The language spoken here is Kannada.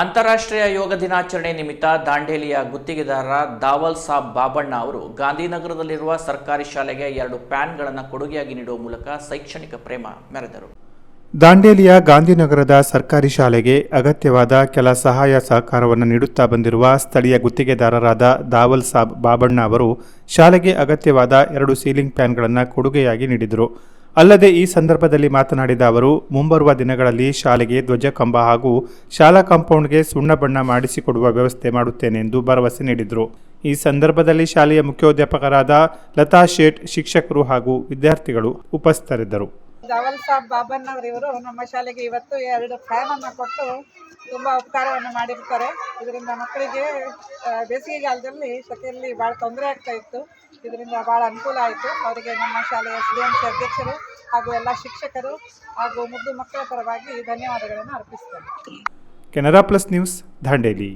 ಅಂತಾರಾಷ್ಟ್ರೀಯ ಯೋಗ ದಿನಾಚರಣೆ ನಿಮಿತ್ತ ದಾಂಡೇಲಿಯ ಗುತ್ತಿಗೆದಾರ ದಾವಲ್ ಸಾಬ್ ಬಾಬಣ್ಣ ಅವರು ಗಾಂಧಿನಗರದಲ್ಲಿರುವ ಸರ್ಕಾರಿ ಶಾಲೆಗೆ ಎರಡು ಪ್ಯಾನ್ಗಳನ್ನು ಕೊಡುಗೆಯಾಗಿ ನೀಡುವ ಮೂಲಕ ಶೈಕ್ಷಣಿಕ ಪ್ರೇಮ ಮೆರೆದರು. ದಾಂಡೇಲಿಯ ಗಾಂಧಿನಗರದ ಸರ್ಕಾರಿ ಶಾಲೆಗೆ ಅಗತ್ಯವಾದ ಕೆಲ ಸಹಾಯ ಸಹಕಾರವನ್ನು ನೀಡುತ್ತಾ ಬಂದಿರುವ ಸ್ಥಳೀಯ ಗುತ್ತಿಗೆದಾರರಾದ ದಾವಲ್ ಸಾಬ್ ಬಾಬಣ್ಣ ಅವರು ಶಾಲೆಗೆ ಅಗತ್ಯವಾದ ಎರಡು ಸೀಲಿಂಗ್ ಪ್ಯಾನ್ಗಳನ್ನು ಕೊಡುಗೆಯಾಗಿ ನೀಡಿದರು. ಅಲ್ಲದೆ ಈ ಸಂದರ್ಭದಲ್ಲಿ ಮಾತನಾಡಿದ ಅವರು, ಮುಂಬರುವ ದಿನಗಳಲ್ಲಿ ಶಾಲೆಗೆ ಧ್ವಜಕಂಬ ಹಾಗೂ ಶಾಲಾ ಕಾಂಪೌಂಡ್ಗೆ ಸುಣ್ಣ ಬಣ್ಣ ಮಾಡಿಸಿಕೊಡುವ ವ್ಯವಸ್ಥೆ ಮಾಡುತ್ತೇನೆ ಎಂದು ಭರವಸೆ ನೀಡಿದರು. ಈ ಸಂದರ್ಭದಲ್ಲಿ ಶಾಲೆಯ ಮುಖ್ಯೋಧ್ಯಾಪಕರಾದ ಲತಾ ಶೇಟ್, ಶಿಕ್ಷಕರು ಹಾಗೂ ವಿದ್ಯಾರ್ಥಿಗಳು ಉಪಸ್ಥಿತರಿದ್ದರು. ಧವಲ್ ಸಾಬ್ ಬಾಬಣ್ಣವ್ರು ಇವರು. ನಮ್ಮ ಶಾಲೆಗೆ ಇವತ್ತು ಎರಡು ಫ್ಯಾನ್ ಅನ್ನು ಕೊಟ್ಟು ತುಂಬಾ ಉಪಕಾರವನ್ನು ಮಾಡಿರ್ತಾರೆ. ಇದರಿಂದ ಮಕ್ಕಳಿಗೆ ಬೇಸಿಗೆಗಾಲದಲ್ಲಿ ಸೆಕೆಯಲ್ಲಿ ಭಾಳ ತೊಂದರೆ ಆಗ್ತಾ ಇತ್ತು. ಇದರಿಂದ ಭಾಳ ಅನುಕೂಲ ಆಯಿತು. ಅವರಿಗೆ ನಮ್ಮ ಶಾಲೆಯ ಸಿ ಎಂ ಅಧ್ಯಕ್ಷರು ಹಾಗೂ ಎಲ್ಲ ಶಿಕ್ಷಕರು ಹಾಗೂ ಮುದ್ದು ಮಕ್ಕಳ ಪರವಾಗಿ ಧನ್ಯವಾದಗಳನ್ನು ಅರ್ಪಿಸ್ತೇನೆ. Canara plus news Dandeli.